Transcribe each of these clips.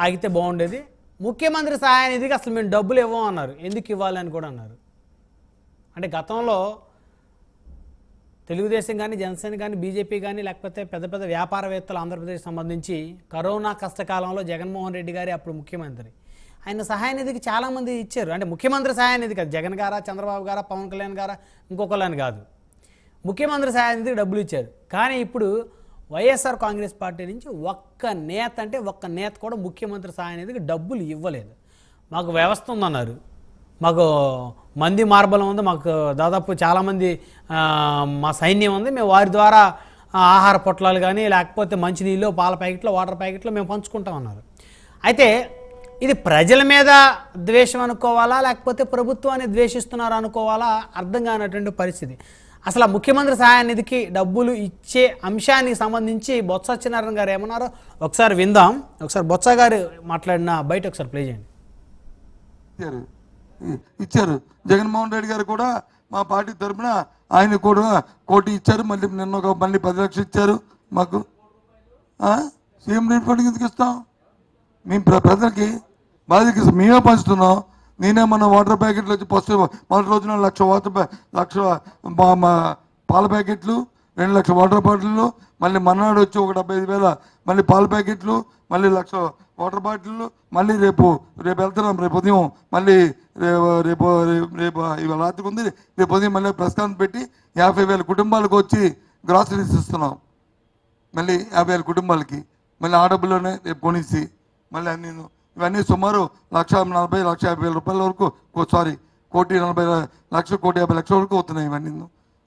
ఆగితే బాగుండేది. ముఖ్యమంత్రి సహాయ నిధికి అసలు మేము డబ్బులు ఇవ్వం అన్నారు. ఎందుకు ఇవ్వాలని కూడా అన్నారు. అంటే గతంలో తెలుగుదేశం కానీ జనసేన కానీ బీజేపీ కానీ లేకపోతే పెద్ద పెద్ద వ్యాపారవేత్తలు ఆంధ్రప్రదేశ్ సంబంధించి కరోనా కష్టకాలంలో జగన్మోహన్ రెడ్డి గారి అప్పుడు ముఖ్యమంత్రి. ఆయన సహాయ నిధికి చాలామంది ఇచ్చారు. అంటే ముఖ్యమంత్రి సహాయ నిధి కాదు. జగన్ గారా చంద్రబాబు గారా పవన్ కళ్యాణ్ గారా ఇంకొకళ్ళని కాదు. ముఖ్యమంత్రి సహాయ నిధికి డబ్బులు ఇచ్చారు. కానీ ఇప్పుడు వైఎస్ఆర్ కాంగ్రెస్ పార్టీ నుంచి ఒక్క నేత అంటే ఒక్క నేత కూడా ముఖ్యమంత్రి సహాయ నిధికి డబ్బులు ఇవ్వలేదు. మాకు వ్యవస్థ ఉందన్నారు. మాకు మంది మార్బలం ఉంది. మాకు దాదాపు చాలామంది మా సైన్యం ఉంది. మేము వారి ద్వారా ఆహార పొట్లాలు కానీ లేకపోతే మంచినీళ్ళు పాల ప్యాకెట్లు వాటర్ ప్యాకెట్లు మేము పంచుకుంటామన్నారు అయితే ఇది ప్రజల మీద ద్వేషం అనుకోవాలా లేకపోతే ప్రభుత్వాన్ని ద్వేషిస్తున్నారు అనుకోవాలా అర్థం కానటువంటి పరిస్థితి. అసలు ఆ ముఖ్యమంత్రి సహాయ నిధికి డబ్బులు ఇచ్చే అంశానికి సంబంధించి బొత్స సత్యనారాయణ గారు ఏమన్నారో ఒకసారి విందాం. ఒకసారి బొత్స గారు మాట్లాడిన బయట ఒకసారి ప్లే చేయండి. ఇచ్చారు. ఇచ్చారు. జగన్మోహన్ రెడ్డి గారు కూడా మా పార్టీ తరఫున ఆయన కూడా కోటి ఇచ్చారు. మళ్ళీ నిన్న ఒక మళ్ళీ పది లక్షలు ఇచ్చారు మాకు. సీఎం రిలీఫ్ ఫండ్ ఎందుకు ఇస్తాం. మేము ప్రజలకి బాధ్యత మేమే పంచుతున్నాం. నేనే మన వాటర్ ప్యాకెట్లు వచ్చి ఫస్ట్ మొదటి రోజున లక్ష వాటర్ లక్ష పాల ప్యాకెట్లు రెండు లక్షల వాటర్ బాటిళ్ళు మళ్ళీ మన్నాడు వచ్చి ఒక డెబ్బై ఐదు వేల మళ్ళీ పాల ప్యాకెట్లు మళ్ళీ లక్ష వాటర్ బాటిళ్ళు మళ్ళీ రేపు రేపు వెళ్తున్నాం రేపు ఉదయం మళ్ళీ రేపు రేపు రేపు- రేపు ఇవాళ రాత్రికి ఉంది రేపు ఉదయం మళ్ళీ ప్రెస్ కాన్ఫరెన్స్ పెట్టి యాభై వేల కుటుంబాలకు వచ్చి గ్రాసరీస్ ఇస్తున్నాం. మళ్ళీ యాభై వేల కుటుంబాలకి మళ్ళీ ఆ డబ్బులోనే రేపు కొనిసి మళ్ళీ అన్నీ ఇవన్నీ సుమారు లక్ష నలభై లక్ష యాభై వేల రూపాయల వరకు సారీ కోటి నలభై లక్ష కోటి యాభై లక్షల వరకు అవుతున్నాయి ఇవన్నీ.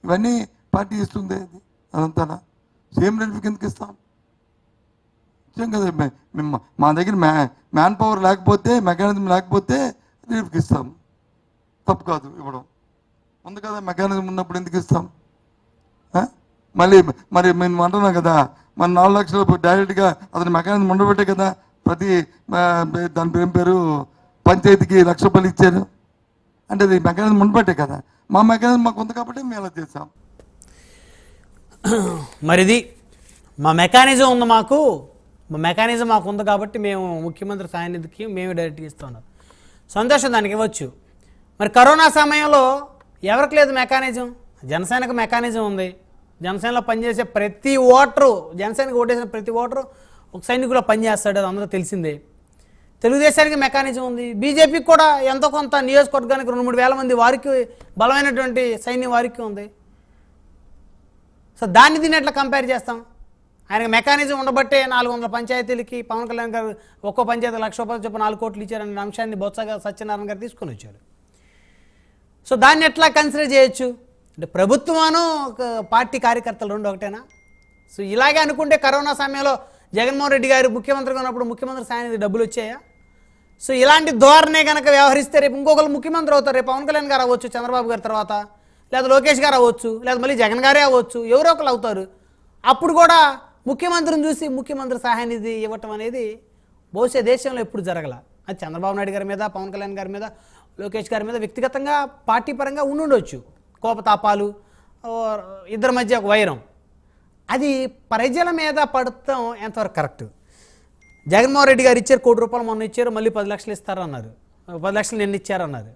ఇవన్నీ పార్టీ ఇస్తుంది అది అదంతానా? సేమ్ రిలీఫ్ ఎందుకు ఇస్తాం. నిజం కదా మేము మా దగ్గర మ్యా మ్యాన్ పవర్ లేకపోతే మెకానిజం లేకపోతే రిలీఫ్కి ఇస్తాం. తప్పు కాదు ఇవ్వడం. ఉంది కదా మెకానిజం ఉన్నప్పుడు ఎందుకు ఇస్తాం? మళ్ళీ మరి మేము అంటున్నాం కదా మన నాలుగు లక్షలు డైరెక్ట్గా అతని మెకానిజం ఉండబట్టే కదా ప్రతి దాని పేరు పేరు పంచాయతీకి లక్ష రూపాయలు ఇచ్చారు. అంటే అది మెకానిజం ఉండబట్టే కదా. మా మెకానిజం మాకు ఉంది కాబట్టి మేము అలా చేసాం మరిది మా మెకానిజం ఉంది మాకు. మా మెకానిజం మాకు ఉంది కాబట్టి మేము ముఖ్యమంత్రి సాయనిధికి మేము డైరెక్ట్గా ఇస్తున్నాం సంతోషం దానికి ఇవ్వచ్చు. మరి కరోనా సమయంలో ఎవరికి లేదు మెకానిజం? జనసేనకు మెకానిజం ఉంది. జనసేనలో పనిచేసే ప్రతి ఓటరు జనసేనకు ఓటేసిన ప్రతి ఓటరు ఒక సైనికులో పనిచేస్తాడు అది అందరూ తెలిసిందే. తెలుగుదేశానికి మెకానిజం ఉంది. బీజేపీకి కూడా ఎంతో కొంత నియోజకవర్గానికి రెండు మూడు వేల మంది వారికి బలమైనటువంటి సైన్యం వారికి ఉంది. సో దాన్ని దీన్ని ఎట్లా కంపేర్ చేస్తాం? ఆయనకు మెకానిజం ఉండబట్టే నాలుగు వందల పంచాయతీలకి పవన్ కళ్యాణ్ గారు ఒక్కో పంచాయతీ లక్ష రూపాయలు చొప్పున నాలుగు కోట్లు ఇచ్చారనే అంశాన్ని బొత్సగా సత్యనారాయణ గారు తీసుకొని వచ్చారు. సో దాన్ని ఎట్లా కన్సిడర్ చేయొచ్చు? అంటే ప్రభుత్వమాను ఒక పార్టీ కార్యకర్తలు రెండు ఒకటేనా? సో ఇలాగే అనుకుంటే కరోనా సమయంలో జగన్మోహన్ రెడ్డి గారు ముఖ్యమంత్రిగా ఉన్నప్పుడు ముఖ్యమంత్రి సాయానికి డబ్బులు వచ్చాయా? సో ఇలాంటి ధోరణే కనుక వ్యవహరిస్తే రేపు ఇంకొకరు ముఖ్యమంత్రి అవుతారు. రేపు పవన్ కళ్యాణ్ గారు అవ్వచ్చు చంద్రబాబు గారి తర్వాత లేదా లోకేష్ గారు అవ్వచ్చు లేదా మళ్ళీ జగన్ గారే అవ్వచ్చు ఎవరో ఒకరు అవుతారు. అప్పుడు కూడా ముఖ్యమంత్రిని చూసి ముఖ్యమంత్రి సహాయ నిధి ఇవ్వటం అనేది బహుశా దేశంలో ఎప్పుడు జరగల. అది చంద్రబాబు నాయుడు గారి మీద పవన్ కళ్యాణ్ గారి మీద లోకేష్ గారి మీద వ్యక్తిగతంగా పార్టీ పరంగా ఉండుండొచ్చు. కోపతాపాలు ఇద్దరి మధ్య ఒక వైరం. అది ప్రజల మీద పడటం ఎంతవరకు కరెక్ట్? జగన్మోహన్ రెడ్డి గారు ఇచ్చారు కోటి రూపాయలు మొన్న ఇచ్చారు మళ్ళీ పది లక్షలు ఇస్తారన్నారు. పది లక్షలు నిన్న ఇచ్చారన్నారు.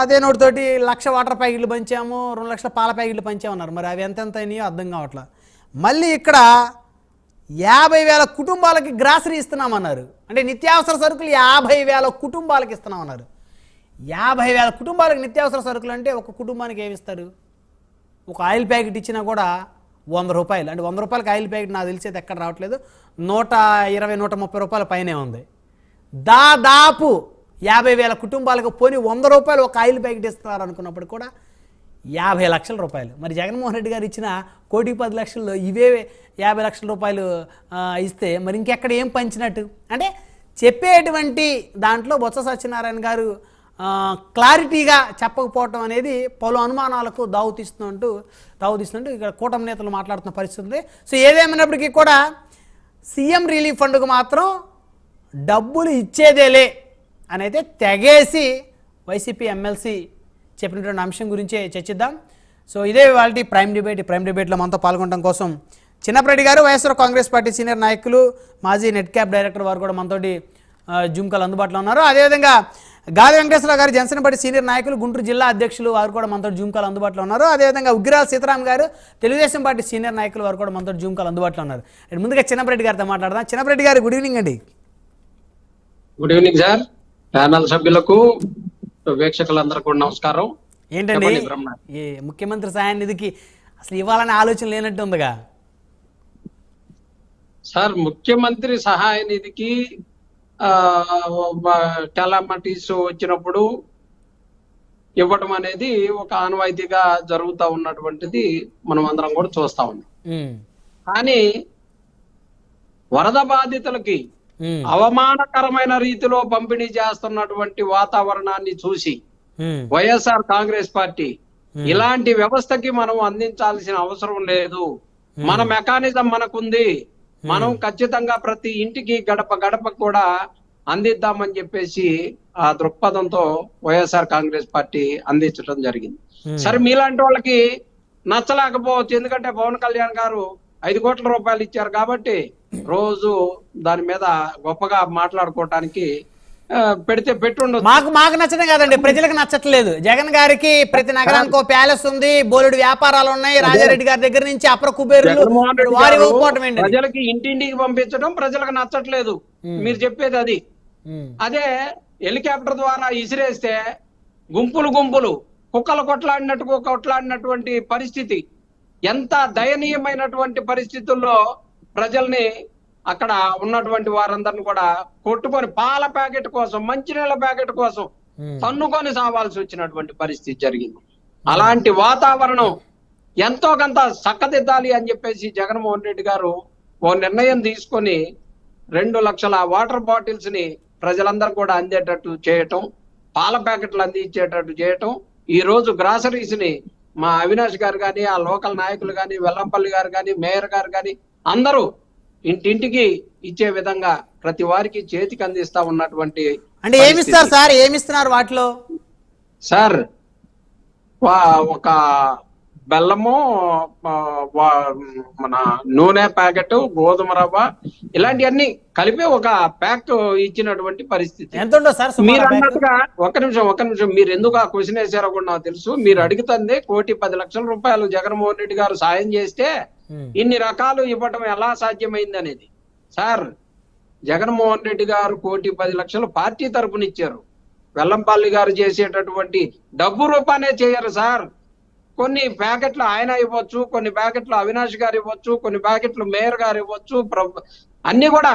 అదే నోటితోటి లక్ష వాటర్ ప్యాకెట్లు పంచాము రెండు లక్షల పాల ప్యాకెట్లు పంచామన్నారు. మరి అవి ఎంతెంత అయినాయో అర్థం కావట్లా. మళ్ళీ ఇక్కడ యాభై వేల కుటుంబాలకి గ్రాసరీ ఇస్తున్నామన్నారు. అంటే నిత్యావసర సరుకులు యాభై వేల కుటుంబాలకి ఇస్తున్నామన్నారు. యాభై వేల కుటుంబాలకు నిత్యావసర సరుకులు అంటే ఒక కుటుంబానికి ఏమి ఇస్తారు? ఒక ఆయిల్ ప్యాకెట్ ఇచ్చినా కూడా వంద రూపాయలు. అంటే వంద రూపాయలకి ఆయిల్ ప్యాకెట్ నాకు తెలిసేది ఎక్కడ రావట్లేదు. నూట ఇరవై నూట ముప్పై రూపాయల పైనే ఉంది. దాదాపు యాభై వేల కుటుంబాలకు పోని వంద రూపాయలు ఒక ఆయిల్ ప్యాకెట్ ఇస్తున్నారు అనుకున్నప్పుడు కూడా యాభై లక్షల రూపాయలు. మరి జగన్మోహన్ రెడ్డి గారు ఇచ్చిన కోటి పది లక్షల్లో ఇవే యాభై లక్షల రూపాయలు ఇస్తే మరి ఇంకెక్కడ ఏం పంచినట్టు? అంటే చెప్పేటువంటి దాంట్లో బొత్స సత్యనారాయణ గారు క్లారిటీగా చెప్పకపోవటం అనేది పలు అనుమానాలకు దావుతీస్తుంటూ దావుతీస్తుంటూ ఇక్కడ కూటమి నేతలు మాట్లాడుతున్న పరిస్థితి ఉంది సో ఏదేమైనప్పటికీ కూడా సీఎం రిలీఫ్ ఫండ్కు మాత్రం డబ్బులు ఇచ్చేదేలే అని అయితే తెగేసి వైసీపీ ఎమ్మెల్సీ చెప్పినటువంటి అంశం గురించే చర్చిద్దాం. సో ఇదే వాళ్ళ ప్రైమ్ డిబేట్. ఈ ప్రైమ్ డిబేట్లో మనతో పాల్గొనడం కోసం చిన్నప్రెడ్డి గారు వైఎస్ఆర్ కాంగ్రెస్ పార్టీ సీనియర్ నాయకులు మాజీ నెట్ క్యాప్ డైరెక్టర్ వారు కూడా మనతోటి జుంకలు అందుబాటులో ఉన్నారు. అదేవిధంగా గాలి వెంకటేశ్వర గారు జనసేన పార్టీ సీనియర్ నాయకులు గుంటూరు జిల్లా అధ్యక్షులు వారు కూడా మనతో జూమ్ కాల్ అందుబాటులో ఉన్నారు. అదేవిధంగా ఉగ్రాల సీతారాం గారు తెలుగుదేశం పార్టీ సీనియర్ నాయకులు వారు కూడా మనతో జూమ్ కాల్ అందుబాటులో ఉన్నారు. అండ్ ముందుగా చిన్నప్పరెడ్డి గారితో మాట్లాడదాం. చిన్నప్పరెడ్డి గారు గుడ్ ఈవినింగ్ అండి. Good evening sir. ప్యానల్ సభ్యులకు వీక్షకులందరికీ కూడా నమస్కారం. ఏంటండి? ముఖ్యమంత్రి సహాయ నిధికి అసలు ఇవ్వాలనే ఆలోచన లేనట్టు ఉందిగా? సార్ ముఖ్యమంత్రి సహాయ నిధికి టెలమటీస్ వచ్చినప్పుడు ఇవ్వటం అనేది ఒక ఆనవాయితీగా జరుగుతూ ఉన్నటువంటిది మనం అందరం కూడా చూస్తా ఉన్నాం. కానీ వరద బాధితులకి అవమానకరమైన రీతిలో పంపిణీ చేస్తున్నటువంటి వాతావరణాన్ని చూసి వైఎస్ఆర్ కాంగ్రెస్ పార్టీ ఇలాంటి వ్యవస్థకి మనం అందించాల్సిన అవసరం లేదు. మన మెకానిజం మనకుంది. మనం ఖచ్చితంగా ప్రతి ఇంటికి గడప గడప కూడా అందిద్దామని చెప్పేసి ఆ దృక్పథంతో వైఎస్ఆర్ కాంగ్రెస్ పార్టీ అందించడం జరిగింది. సరే మీలాంటి వాళ్ళకి నచ్చలేకపోవచ్చు. ఎందుకంటే పవన్ కళ్యాణ్ గారు ఐదు కోట్ల రూపాయలు ఇచ్చారు కాబట్టి రోజు దాని మీద గొప్పగా మాట్లాడుకోవటానికి పెడితే పెట్టుండొచ్చు. మాకు మాకు నచ్చడం కాదండి ప్రజలకు నచ్చట్లేదు. జగన్ గారికి ప్రతి నగరానికి ఒక ప్యాలెస్ ఉంది బోలెడు వ్యాపారాలు ఉన్నాయి రాజారెడ్డి గారి దగ్గర నుంచి అప్ర కుబేరులు వారి ప్రజలకి ఇంటింటికి పంపించడం ప్రజలకు నచ్చట్లేదు. మీరు చెప్పేది అది. అదే హెలికాప్టర్ ద్వారా ఇసిరేస్తే గుంపులు గుంపులు కుక్కలు కొట్లాడినట్టు కొట్లాడినటువంటి పరిస్థితి. ఎంత దయనీయమైనటువంటి పరిస్థితుల్లో ప్రజల్ని అక్కడ ఉన్నటువంటి వారందరిని కూడా కొట్టుకొని పాల ప్యాకెట్ కోసం మంచినీళ్ళ ప్యాకెట్ కోసం తన్నుకొని సావాల్సి వచ్చినటువంటి పరిస్థితి జరిగింది. అలాంటి వాతావరణం ఎంతో కొంత చక్కదిద్దాలి అని చెప్పేసి జగన్మోహన్ రెడ్డి గారు ఓ నిర్ణయం తీసుకొని రెండు లక్షల వాటర్ బాటిల్స్ని ప్రజలందరూ కూడా అందేటట్టు చేయటం పాల ప్యాకెట్లు అందించేటట్టు చేయటం ఈ రోజు గ్రాసరీస్ని మా అవినాష్ గారు కానీ ఆ లోకల్ నాయకులు కానీ వెల్లంపల్లి గారు కానీ మేయర్ గారు కానీ అందరూ ఇంటింటికి ఇచ్చే విధంగా ప్రతి వారికి చేతికి అందిస్తా ఉన్నటువంటి అంటే ఏమిస్తారు సార్? ఏమిస్తున్నారు వాటిలో? సార్ వా- ఒక బెల్లము మన నూనె ప్యాకెట్ గోధుమ రవ్వ ఇలాంటివన్నీ కలిపి ఒక ప్యాక్ ఇచ్చినటువంటి పరిస్థితి. ఎంత సార్? మీరు అన్నట్టుగా ఒక నిమిషం ఒక నిమిషం. మీరు ఎందుకు ఆ క్వశ్చన్ వేసారో కూడా నాకు తెలుసు. మీరు అడుగుతుంది కోటి పది లక్షల రూపాయలు జగన్మోహన్ రెడ్డి గారు సాయం చేస్తే Hmm. ఇన్ని రకాలు ఇవ్వటం ఎలా సాధ్యమైంది అనేది సార్ జగన్మోహన్ రెడ్డి గారు కోటి పది లక్షలు పార్టీ తరపున ఇచ్చారు వెల్లంపల్లి గారు చేసేటటువంటి డబ్బు రూపానే చేయరు సార్. కొన్ని ప్యాకెట్లు ఆయన ఇవ్వచ్చు కొన్ని ప్యాకెట్లు అవినాష్ గారు ఇవ్వచ్చు కొన్ని ప్యాకెట్లు మేయర్ గారు ఇవ్వచ్చు ప్రభు అన్ని కూడా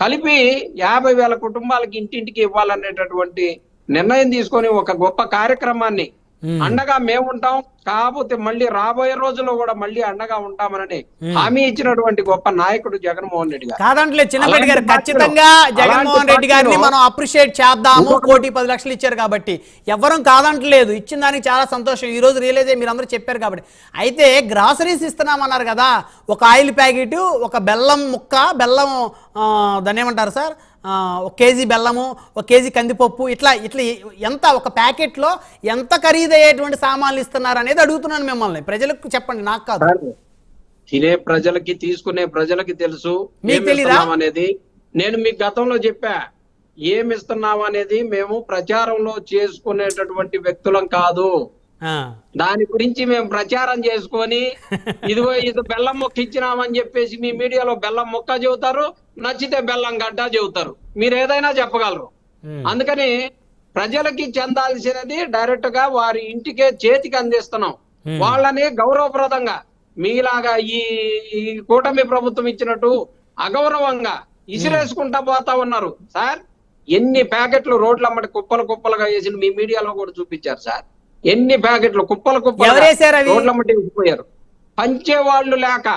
కలిపి యాభై వేల కుటుంబాలకి ఇంటింటికి ఇవ్వాలనేటటువంటి నిర్ణయం తీసుకొని ఒక గొప్ప కార్యక్రమాన్ని అండగా మేము ఉంటాం కాకపోతే మళ్ళీ రాబోయే రోజుల్లో కూడా మళ్ళీ అండగా ఉంటామనని హామీ ఇచ్చినటువంటి గొప్ప నాయకుడు జగన్మోహన్ రెడ్డి గారు. కాదంటలే చిన్నప్పటి గారు ఖచ్చితంగా జగన్మోహన్ రెడ్డి గారిని మనం అప్రిషియేట్ చేద్దాము. కోటి పది లక్షలు ఇచ్చారు కాబట్టి. ఎవరం కాదంటలేదు. ఇచ్చిన దానికి చాలా సంతోషం. ఈ రోజు రియలైజ్ అయ్యి మీరు అందరూ చెప్పారు కాబట్టి. అయితే గ్రాసరీస్ ఇస్తున్నామన్నారు కదా. ఒక ఆయిల్ ప్యాకెట్ ఒక బెల్లం ముక్క బెల్లం దాన్ని ఏమంటారు సార్? ఒక కేజీ బెల్లము ఒక కేజీ కందిపప్పు ఇట్లా ఇట్లా ఎంత ఒక ప్యాకెట్లో ఎంత ఖరీదయ్యేటువంటి సామాన్లు ఇస్తున్నారు అనేది అడుగుతున్నాను మిమ్మల్ని. ప్రజలకు చెప్పండి నాకు కాదు. తినే ప్రజలకి తీసుకునే ప్రజలకి తెలుసు అనేది నేను మీకు గతంలో చెప్పా ఏమి ఇస్తున్నాం అనేది మేము ప్రచారంలో చేసుకునేటటువంటి వ్యక్తులం కాదు. దాని గురించి మేము ప్రచారం చేసుకొని ఇదిగో ఇది బెల్లం మొక్క ఇచ్చినామని చెప్పేసి మీ మీడియాలో బెల్లం మొక్క చెబుతారు నచ్చితే బెల్లం గడ్డ చెబుతారు. మీరు ఏదైనా చెప్పగలరు. అందుకని ప్రజలకి చెందాల్సినది డైరెక్ట్గా వారి ఇంటికే చేతికి అందిస్తున్నాం. వాళ్ళని గౌరవప్రదంగా మీలాగా ఈ ఈ కూటమి ప్రభుత్వం ఇచ్చినట్టు అగౌరవంగా ఇసిరేసుకుంటా పోతా ఉన్నారు. సార్ ఎన్ని ప్యాకెట్లు రోడ్లమ్మటి కుప్పలు కుప్పలుగా వేసి మీ మీడియాలో కూడా చూపించారు సార్. ఎన్ని ప్యాకెట్లు? కుప్పలు కుప్పలు అవి? రోడ్లమ్మటి వేసిపోయారు పంచేవాళ్ళు లేక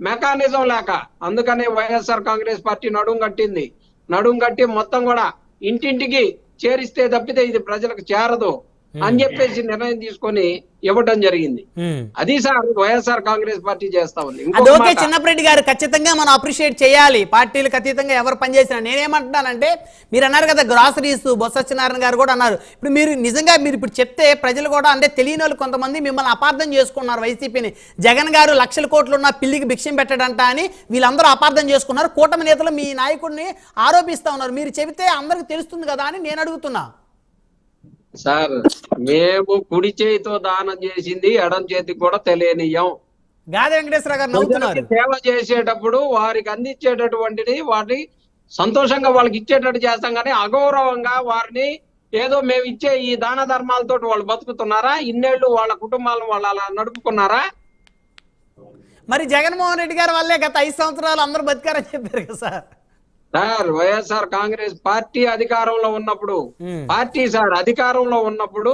మెకానిజం లేక అందుకనే వైఎస్ఆర్ కాంగ్రెస్ పార్టీ నడుం కట్టింది. నడుం కట్టి మొత్తం కూడా ఇంటింటికి చేరిస్తే తప్పితే ఇది ప్రజలకు చేరదు. అని చెప్పేసి నిర్ణయం తీసుకొని ఇవ్వడం జరిగింది. ఉమ్. అది సార్ వైఎస్ఆర్ కాంగ్రెస్ పార్టీ చేస్తా ఉంది. చిన్నప్పరెడ్డి గారు ఖచ్చితంగా మనం అప్రిషియేట్ చేయాలి. పార్టీలకు అతీతంగా ఎవరు పనిచేసినా నేనేమంటున్నానంటే మీరు అన్నారు కదా గ్రాసరీస్ బొత్స సత్యనారాయణ గారు కూడా అన్నారు. ఇప్పుడు మీరు నిజంగా మీరు ఇప్పుడు చెప్తే ప్రజలు కూడా అంటే తెలియని వాళ్ళు కొంతమంది మిమ్మల్ని అపార్థం చేసుకున్నారు వైసీపీని. జగన్ గారు లక్షల కోట్లు ఉన్న పిల్లికి భిక్షం పెట్టడంట అని వీళ్ళందరూ అపార్థం చేసుకున్నారు. కూటమి నేతలు మీ నాయకుడిని ఆరోపిస్తా ఉన్నారు. మీరు చెబితే అందరికి తెలుస్తుంది కదా అని నేను అడుగుతున్నా. సార్ మేము కుడి చేయితో దానం చేసింది ఎడం చేతికి కూడా తెలియనియం గాది వెంకటేశ్వర గారు నవ్వుతున్నారు. సేవ చేసేటప్పుడు వారికి అందించేటటువంటిది వాటి సంతోషంగా వాళ్ళకి ఇచ్చేటట్టు చేస్తాం కానీ అగౌరవంగా వారిని ఏదో మేము ఇచ్చే ఈ దాన ధర్మాలతో వాళ్ళు బతుకుతున్నారా? ఇన్నేళ్ళు వాళ్ళ కుటుంబాలను వాళ్ళు అలా నడుపుకున్నారా? మరి జగన్మోహన్ రెడ్డి గారి వల్లే గత ఐదు సంవత్సరాలు అందరూ బతికారని చెప్పారు కదా sir. Sir YSR Congress party అధికారంలో ఉన్నప్పుడు. పార్టీ సార్ అధికారంలో ఉన్నప్పుడు.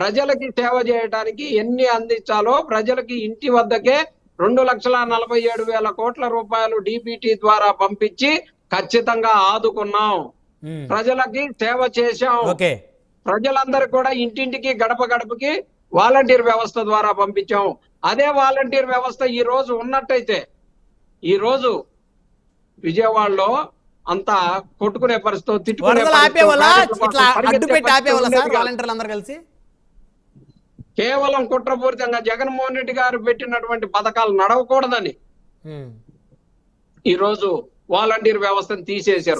ప్రజలకి సేవ చేయడానికి ఎన్ని అందించాలో ప్రజలకి ఇంటి వద్దకే రెండు లక్షల నలభై ఏడు వేల కోట్ల రూపాయలు డిబిటి ద్వారా పంపించి ఖచ్చితంగా ఆదుకున్నాం. ప్రజలకి సేవ చేశాం ప్రజలందరూ కూడా ఇంటింటికి గడప గడపకి వాలంటీర్ వ్యవస్థ ద్వారా పంపించాం అదే వాలంటీర్ వ్యవస్థ ఈ రోజు ఉన్నట్టయితే ఈ రోజు విజయవాడలో అంతా కొట్టుకునే పరిస్థితి తిట్టుకునే కలిసి? కేవలం కుట్రపూరితంగా జగన్మోహన్ రెడ్డి గారు పెట్టినటువంటి పథకాలు నడవకూడదని ఉమ్. ఈ రోజు వాలంటీర్ వ్యవస్థను తీసేశారు.